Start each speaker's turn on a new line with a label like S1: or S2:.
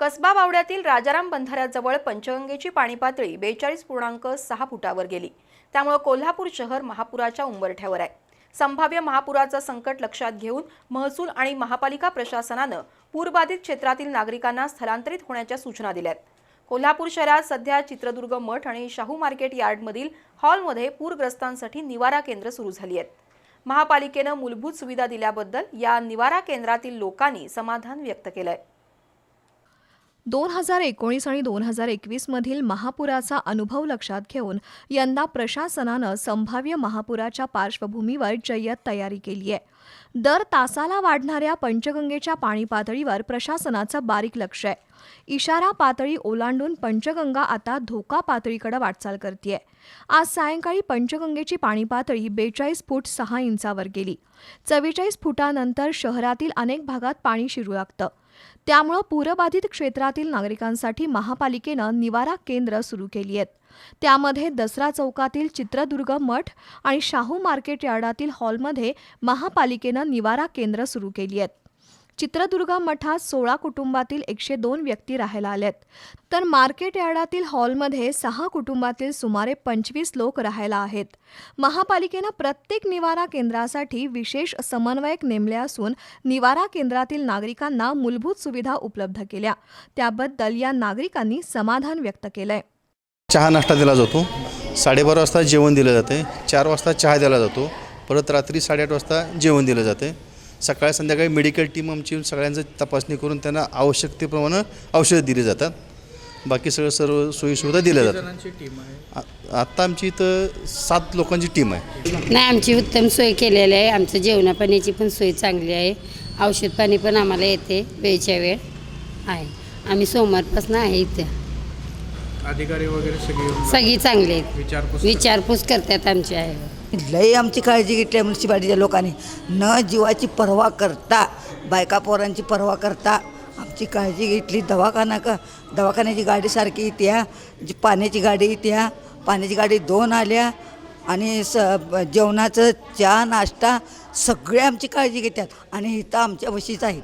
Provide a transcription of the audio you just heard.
S1: कसबा बावड्यातील राजाराम बंधाऱ्याजवळ पंचगंगेची पाणी पातळी बेचाळीस पूर्णांक सहा फुटावर गेली. त्यामुळे कोल्हापूर शहर महापुराच्या उंबरठ्यावर आहे. संभाव्य महापुराचं संकट लक्षात घेऊन महसूल आणि महापालिका प्रशासनानं पूरबाधित क्षेत्रातील नागरिकांना स्थलांतरित होण्याच्या सूचना दिल्यात कोल्हापूर शहरात सध्या चित्रदुर्ग मठ आणि शाहू मार्केट यार्डमधील हॉलमध्ये पूरग्रस्तांसाठी निवारा केंद्र सुरू झाली आहेत. महापालिकेनं मूलभूत सुविधा दिल्याबद्दल या निवारा केंद्रातील लोकांनी समाधान व्यक्त केलं आहे
S2: दोन हजार एकोणीस आणि दोन हजार एकवीसमधील महापुराचा अनुभव लक्षात घेऊन यंदा प्रशासनानं संभाव्य महापुराच्या पार्श्वभूमीवर जय्यत तयारी केली आहे दर तासाला वाढणाऱ्या पंचगंगेच्या पाणी पातळीवर प्रशासनाचं बारीक लक्ष आहे. इशारा पातळी ओलांडून पंचगंगा आता धोका पातळीकडे वाटचाल करते आज सायंकाळी पंचगंगेची पाणी पातळी बेचाळीस फूट सहा इंचावर गेली. चव्वेचाळीस फुटानंतर शहरातील अनेक भागात पाणी शिरू लागतं. त्यामुळं पूरबाधित क्षेत्रातील नागरिकांसाठी महापालिकेनं निवारा केंद्र सुरू केली आहेत. त्यामध्ये दसरा चौकातील चित्रदुर्ग मठ आणि शाहू मार्केट यार्डातील हॉलमध्ये महापालिकेनं निवारा केंद्र सुरू केली आहेत. चित्रदुर्ग मठात सोळा कुटुंबातील एकशे दोन व्यक्ती राहायला आल्यात तर मार्केट यार्डातील हॉलमध्ये सहा कुटुंबातील सुमारे पंचवीस लोक राहायला आहेत. महापालिकेनं प्रत्येक निवारा केंद्रासाठी विशेष समन्वयक नेमले असून निवारा केंद्रातील नागरिकांना मूलभूत सुविधा उपलब्ध केल्या. त्याबद्दल या नागरिकांनी समाधान व्यक्त केलंय.
S3: चहा नाश्ता दिला जातो. साडेबारा वाजता जेवण दिलं जाते. चार वाजता चहा दिला जातो. परत रात्री साडेआठ वाजता जेवण दिलं जाते. सकाळी संध्याकाळी मेडिकल टीम आमची सगळ्यांचं तपासणी करून त्यांना आवश्यकतेप्रमाणे औषधं दिली जातात. बाकी सगळं सर्व सोयीसुविधा दिल्या जातात. आत्ता आमची इथं सात लोकांची टीम आहे.
S4: नाही आमची उत्तम सोय केलेली आहे. आमचं जेवणा पाण्याची पण सोय चांगली आहे. औषध पाणी पण आम्हाला येते वेळच्या वेळ. आहे. आम्ही सोमवारपासून आहे इथे.
S5: अधिकारी वगैरे सगळे येऊन
S4: सगळी चांगली आहेत.
S5: विचारपूस
S4: विचारपूस करतात आमची आहे
S6: लई आमची काळजी घेतली आहे म्युन्सिपाल्टीच्या लोकांनी. न जीवाची पर्वा करता बायका पोरांची पर्वा करता आमची काळजी घेतली. दवाखाना का दवाखान्याची गाडी सारखी येत्या जी पाण्याची गाडी येत्या पाण्याची गाडी दोन आल्या आणि स जेवणाचं चहा नाश्ता सगळे आमची काळजी घेतात आणि इथं आमच्या वशीच आहेत.